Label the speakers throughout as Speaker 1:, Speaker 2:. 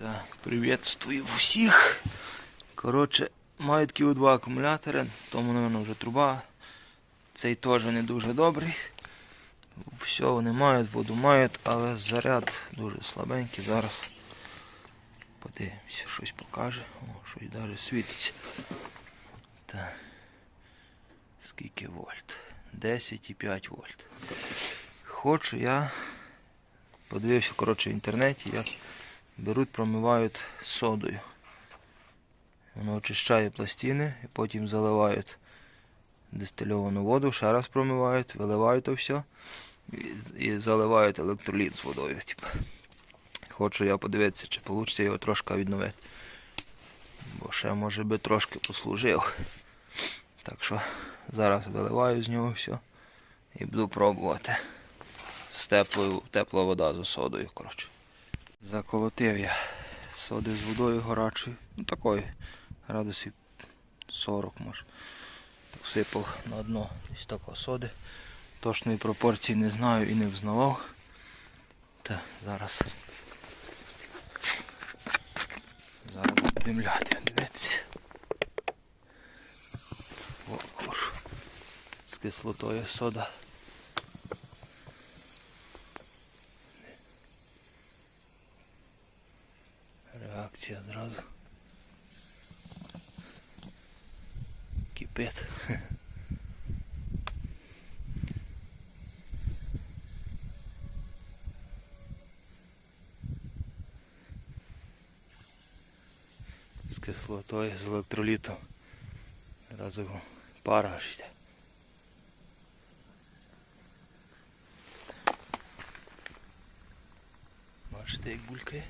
Speaker 1: Так, приветствую всіх. Коротше, маю такі два акумулятори, тому, мабуть, вже труба. Цей теж не дуже добрий. Все вони мають, воду мають, але заряд дуже слабенький. Зараз подивимося, щось покаже. О, щось навіть світиться. Так. Скільки вольт? 10,5 вольт. Хочу я. Подивився, коротше, в інтернеті, як беруть, промивають содою. Воно очищає пластини і потім заливають дистильовану воду, ще раз промивають, виливають то все і, заливають електроліт з водою. Типу. Хочу я подивитися, чи вийде його трошки відновити. Бо ще може би трошки послужив. Так що зараз виливаю з нього все і буду пробувати. З теплою, тепла вода з содою, коротше. Заколотив я соди з водою гарячою. Ну такої градусів 40 може. Так всипав на дно ось такого соди. Точної пропорції не знаю і не взнавав. Та зараз. Зараз будемо дивіться. О. З кислотою сода. Реакція зразу. Кипить. З кислотою, з електролітом. Зразу пара йде. Бачите, як булькає?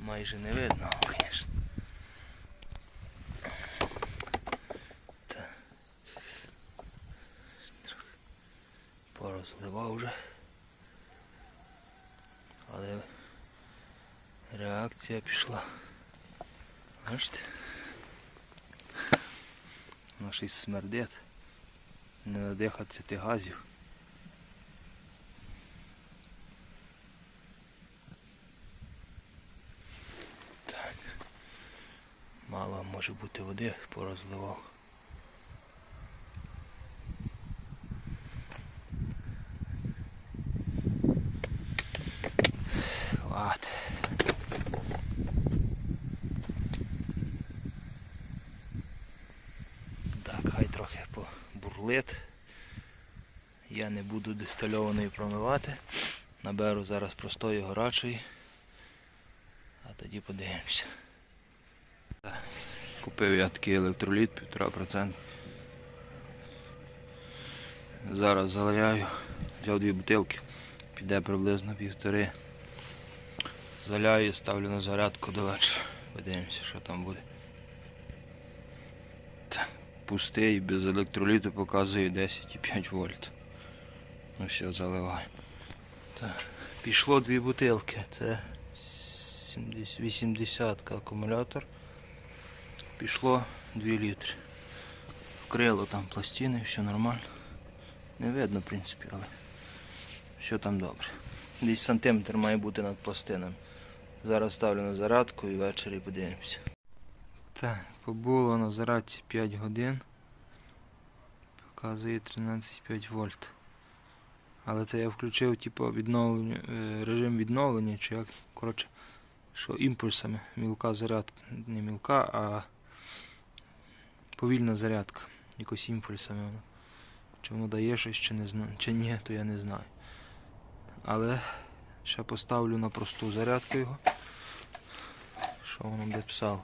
Speaker 1: Майже не видно, звісно. Порозливав вже. Але реакція пішла. Бачите? Воно щось смердить. Не надихатися тих газів. Так. Може бути води, порозливав. Так, хай трохи побурлит. Я не буду дистильованої промивати. Наберу зараз простої горячої. А тоді подивимося. Купив я такий електроліт 1,5%. Зараз заливаю. Взяв дві бутилки. Піде приблизно півтори. Заляю, ставлю на зарядку до вечора. Подивимося, що там буде. Пустий, без електроліту показує 10,5 вольт. Ну все, заливаю. Так, пішло дві бутилки. Це 70 80 акумулятор. Пішло 2 літри. Вкрило там пластини, все нормально. Не видно, в принципі, але все там добре. Десь сантиметр має бути над пластинами. Зараз ставлю на зарядку і ввечері подивимося. Так, побуло на зарядці 5 годин. Показує 13,5 вольт. Але це я включив типу, відновлення, е, режим відновлення, чи як, коротше, що імпульсами мілка зарядка, не мілка, а повільна зарядка. Якось імпульсами воно. Чи воно дає щось, чи, не знаю, чи ні, то я не знаю. Але ще поставлю на просту зарядку його. Що воно буде писало?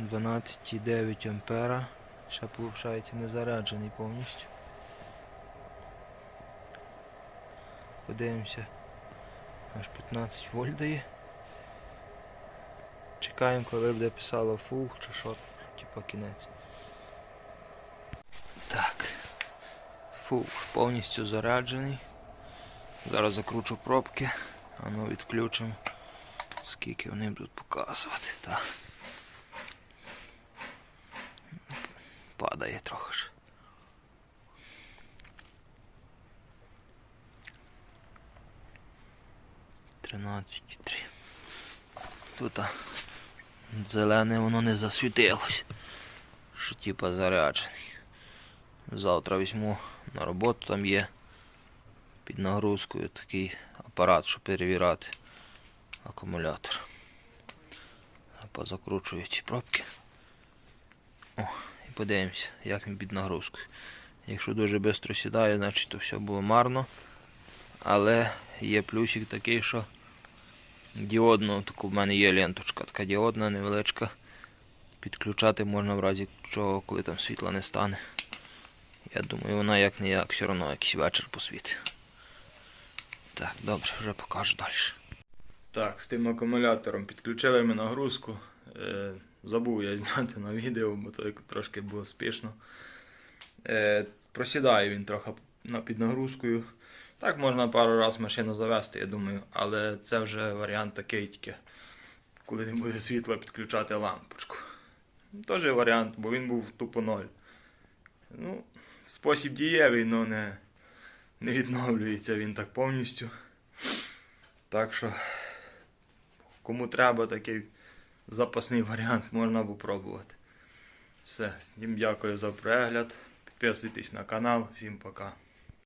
Speaker 1: 12,9 ампера. Ще виходить не заряджений повністю. Подивимося. Аж 15 вольт дає. Чекаємо, коли буде писало full чи що, типа кінець. Так. Full повністю заряджений. Зараз закручу пробки, а ну відключимо. Скільки вони будуть показувати. Так. Падає трохи ж. 13,3. Тут а, зелене воно не засвітилось. Що типа заряджений. Завтра візьму на роботу, там є під нагрузкою такий апарат, щоб перевіряти акумулятор. Позакручую ці пробки. О, і подивимося, як він під нагрузкою. Якщо дуже швидко сідає, значить то все було марно. Але є плюсик такий, що діодно, таку в мене є ленточка, така діодна, невеличка. Підключати можна в разі чого, коли там світла не стане. Я думаю, вона як не як, все одно якийсь вечір посвітить. Так, добре, вже покажу далі. Так, з тим акумулятором підключили ми нагрузку. Е, забув я зняти на відео, бо то трошки було спішно. Е, просідає він трохи під нагрузкою. Так можна пару разів машину завести, я думаю, але це вже варіант такий тільки, коли не буде світла підключати лампочку. Теж варіант, бо він був тупо ноль. Ну, спосіб дієвий, але не, не відновлюється він так повністю. Так що, кому треба такий запасний варіант, можна попробувати. Все, всім дякую за перегляд. Підписуйтесь на канал, всім пока.